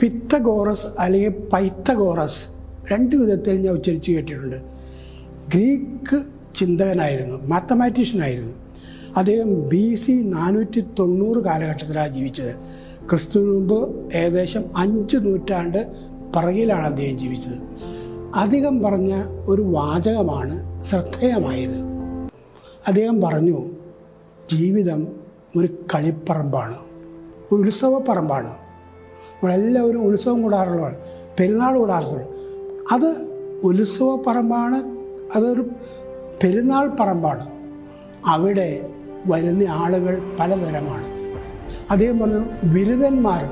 പിത്തഗോറസ് അല്ലെങ്കിൽ പൈത്തഗോറസ് രണ്ട് വിധത്തിൽ ഞാൻ ഉച്ചരിച്ച് കേട്ടിട്ടുണ്ട്. ഗ്രീക്ക് ചിന്തകനായിരുന്നു മാത്തമാറ്റീഷ്യനായിരുന്നു അദ്ദേഹം ബി സി നാനൂറ്റി തൊണ്ണൂറ് കാലഘട്ടത്തിലാണ് ജീവിച്ചത്. ക്രിസ്തുവിന് മുമ്പ് ഏകദേശം അഞ്ച് നൂറ്റാണ്ട് പിറകിലാണ് അദ്ദേഹം ജീവിച്ചത്. അധികം പറഞ്ഞ ഒരു വാചകമാണ് ശ്രദ്ധേയമായത്. അദ്ദേഹം പറഞ്ഞു ജീവിതം ഒരു കളിപ്പറമ്പാണ് ഒരു ഉത്സവപ്പറമ്പാണ്. നമ്മളെല്ലാവരും ഉത്സവം കൂടാറുള്ളതാണ് പെരുന്നാൾ കൂടാറുള്ളൂ അത് ഉത്സവപ്പറമ്പാണ് അതൊരു പെരുന്നാൾ പറമ്പാണ്. അവിടെ വരുന്ന ആളുകൾ പലതരമാണ്. അദ്ദേഹം പറഞ്ഞു ബിരുദന്മാർ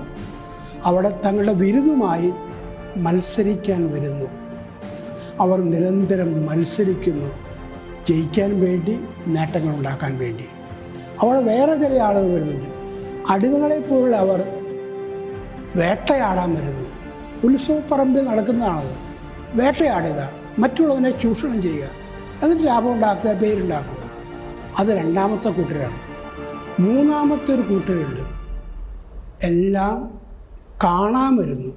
അവിടെ തങ്ങളുടെ ബിരുദുമായി മത്സരിക്കാൻ വരുന്നു. അവർ നിരന്തരം മത്സരിക്കുന്നു ജയിക്കാൻ വേണ്ടി നേട്ടങ്ങൾ ഉണ്ടാക്കാൻ വേണ്ടി. അവിടെ വേറെ ചില ആളുകൾ വരുന്നുണ്ട്. അടിമകളെപ്പോലുള്ള അവർ വേട്ടയാടാൻ വരുന്നു. ഉത്സവപ്പറമ്പിൽ നടക്കുന്നതാണത്. വേട്ടയാടുക മറ്റുള്ളവനെ ചൂഷണം ചെയ്യുക എന്നിട്ട് ലാഭം ഉണ്ടാക്കുക പേരുണ്ടാക്കുക. അത് രണ്ടാമത്തെ കൂട്ടരാണ്. മൂന്നാമത്തെ ഒരു കൂട്ടരുണ്ട്. എല്ലാം കാണാൻ വരുന്നു.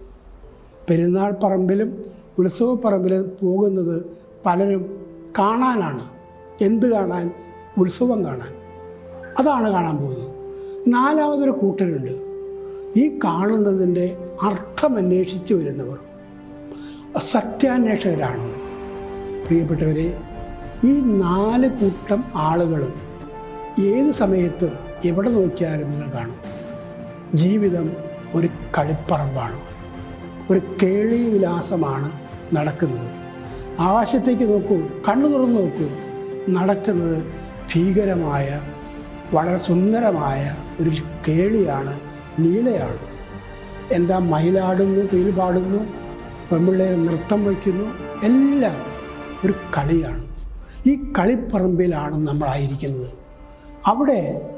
പെരുന്നാൾ പറമ്പിലും ഉത്സവപ്പറമ്പിലും പോകുന്നത് പലരും കാണാനാണ്. എന്ത് കാണാൻ? ഉത്സവം കാണാൻ. അതാണ് കാണാൻ പോകുന്നത്. നാലാമതൊരു കൂട്ടരുണ്ട്. ഈ കാണുന്നതിന്റെ അർത്ഥം അന്വേഷിച്ച് വരുന്നവർ സത്യാന്വേഷകരാണ്. പ്രിയപ്പെട്ടവരെ ഈ നാല് കൂട്ടം ആളുകളും ഏത് സമയത്തും എവിടെ നോക്കിയാലും നിങ്ങൾ കാണും. ജീവിതം ഒരു കളിപ്പറമ്പാണ്. ഒരു കേളി വിലാസമാണ് നടക്കുന്നത്. ആകാശത്തേക്ക് നോക്കൂ കണ്ണു തുറന്ന് നോക്കൂ. നടക്കുന്നത് ഭീകരമായ വളരെ സുന്ദരമായ ഒരു കേളിയാണ് ലീലയാണ് എന്താ മയിലാടുന്നു പീൽപാടുന്നു പാടുന്നു പെൺപിള്ളേർ നൃത്തം വയ്ക്കുന്നു എല്ലാം ഒരു കളിയാണ്. ഈ കളിപ്പറമ്പിലാണ് നമ്മളായിരിക്കുന്നത്. അവിടെ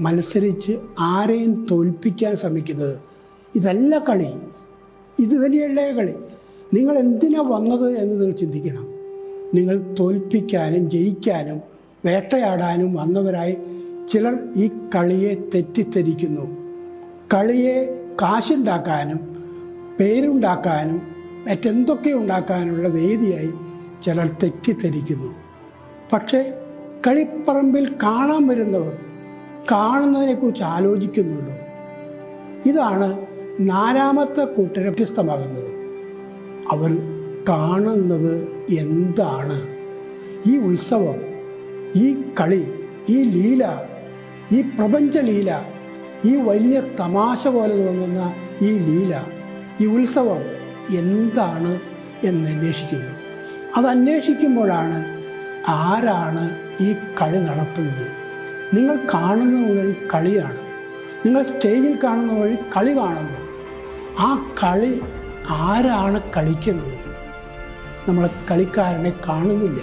മത്സരിച്ച് ആരെയും തോൽപ്പിക്കാൻ ശ്രമിക്കുന്നത് ഇതല്ല കളി ഇത് തന്നെയല്ലേ കളി. നിങ്ങൾ എന്തിനാ വന്നത് എന്ന് നിങ്ങൾ ചിന്തിക്കണം. നിങ്ങൾ തോൽപ്പിക്കാനും ജയിക്കാനും വേട്ടയാടാനും വന്നവരായി ചിലർ ഈ കളിയെ തെറ്റിദ്ധരിക്കുന്നു. കളിയെ കാശുണ്ടാക്കാനും പേരുണ്ടാക്കാനും മറ്റെന്തൊക്കെ ഉണ്ടാക്കാനുള്ള വേദിയായി ചിലർ തെറ്റിദ്ധരിക്കുന്നു പക്ഷേ കളിപ്പറമ്പിൽ കാണാൻ വരുന്നവർ കാണുന്നതിനെക്കുറിച്ച് ആലോചിക്കുന്നുണ്ടോ? ഇതാണ് നാലാമത്തെ കൂട്ടരെ വ്യത്യസ്തമാകുന്നത്. അവർ കാണുന്നത് എന്താണ്? ഈ ഉത്സവം ഈ കളി ഈ ലീല ഈ പ്രപഞ്ച ലീല ഈ വലിയ തമാശ പോലെ തോന്നുന്ന ഈ ലീല ഈ ഉത്സവം എന്താണ് എന്ന് അന്വേഷിക്കുന്നു. അത് അന്വേഷിക്കുമ്പോഴാണ് ആരാണ് ഈ കളി നടത്തുന്നത്. നിങ്ങൾ കാണുന്ന വഴി കളിയാണ്. നിങ്ങൾ സ്റ്റേജിൽ കാണുന്ന വഴി കളി കാണുന്നു. ആ കളി ആരാണ് കളിക്കുന്നത്? നമ്മൾ കളിക്കാരനെ കാണുന്നില്ല.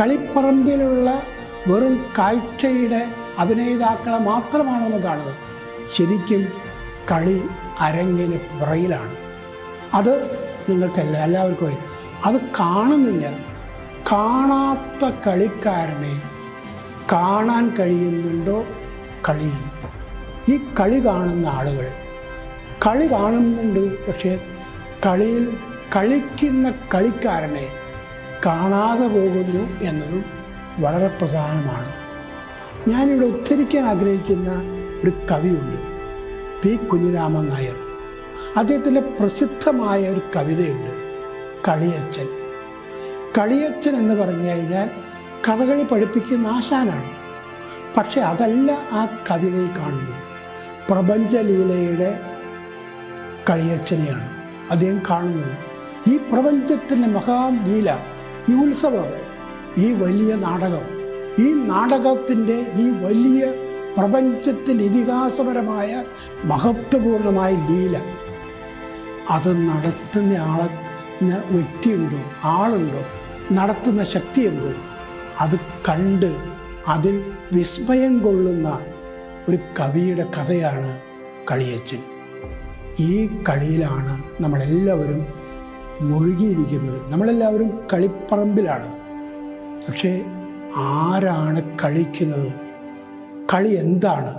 കളിപ്പറമ്പിലുള്ള വെറും കാഴ്ചയുടെ അഭിനേതാക്കളെ മാത്രമാണ് നമ്മൾ കാണുന്നത്. ശരിക്കും കളി അരങ്ങിന് പുറയിലാണ്. അത് നിങ്ങൾക്കല്ല എല്ലാവർക്കും അത് കാണുന്നില്ല. കാണാത്ത കളിക്കാരനെ കാണാൻ കഴിയുന്നുണ്ടോ? കളിയിൽ. ഈ കളി കാണുന്ന ആളുകൾ കളി കാണുന്നുണ്ട് പക്ഷേ കളിയിൽ കളിക്കുന്ന കളിക്കാരനെ കാണാതെ പോകുന്നു എന്നതും വളരെ പ്രധാനമാണ്. ഞാനിവിടെ ഉദ്ധരിക്കാൻ ആഗ്രഹിക്കുന്ന ഒരു കവിയുണ്ട്. പി. കുഞ്ഞിരാമൻ നായർ. അദ്ദേഹത്തിന്റെ പ്രസിദ്ധമായ ഒരു കവിതയുണ്ട് കളിയച്ചൻ കളിയച്ചൻ എന്ന് പറഞ്ഞു കഴിഞ്ഞാൽ കഥകളി പഠിപ്പിക്കുന്ന ആശാനാണ്. പക്ഷെ അതല്ല ആ കവിതയിൽ കാണുന്നത്. പ്രപഞ്ചലീലയുടെ കളിയച്ചനെയാണ് അദ്ദേഹം കാണുന്നത്. ഈ പ്രപഞ്ചത്തിന്റെ മഹാലീല ഈ ഉത്സവം ഈ വലിയ നാടകം ഈ നാടകത്തിന്റെ ഈ വലിയ പ്രപഞ്ചത്തിന്റെ ഇതിഹാസപരമായ മഹത്വപൂർണമായ ലീല. അത് നടത്തുന്ന ആളെ വ്യക്തിയുണ്ടോ? ആളുണ്ടോ? നടത്തുന്ന ശക്തി എന്ത്? അത് കണ്ട് അതിൽ വിസ്മയം കൊള്ളുന്ന ഒരു കവിയുടെ കഥയാണ് കളിയച്ചൻ. ഈ കളിയിലാണ് നമ്മളെല്ലാവരും മുഴുകിയിരിക്കുന്നത്. നമ്മളെല്ലാവരും കളിപ്പറമ്പിലാണ്. പക്ഷേ ആരാണ് കളിക്കുന്നത്? കളി എന്താണ്?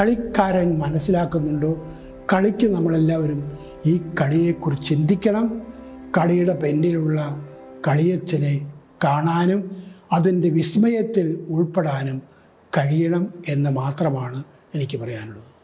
കളിക്കാരൻ മനസ്സിലാക്കുന്നുണ്ടോ? കളിക്ക് നമ്മളെല്ലാവരും ഈ കളിയെക്കുറിച്ച് ചിന്തിക്കണം. കളിയുടെ പിന്നിലുള്ള കളിയച്ഛനെ കാണാനും അതിന്റെ വിസ്മയത്തിൽ ഉൾപ്പെടാനും കഴിയണം എന്ന് മാത്രമാണ് എനിക്ക് പറയാനുള്ളത്.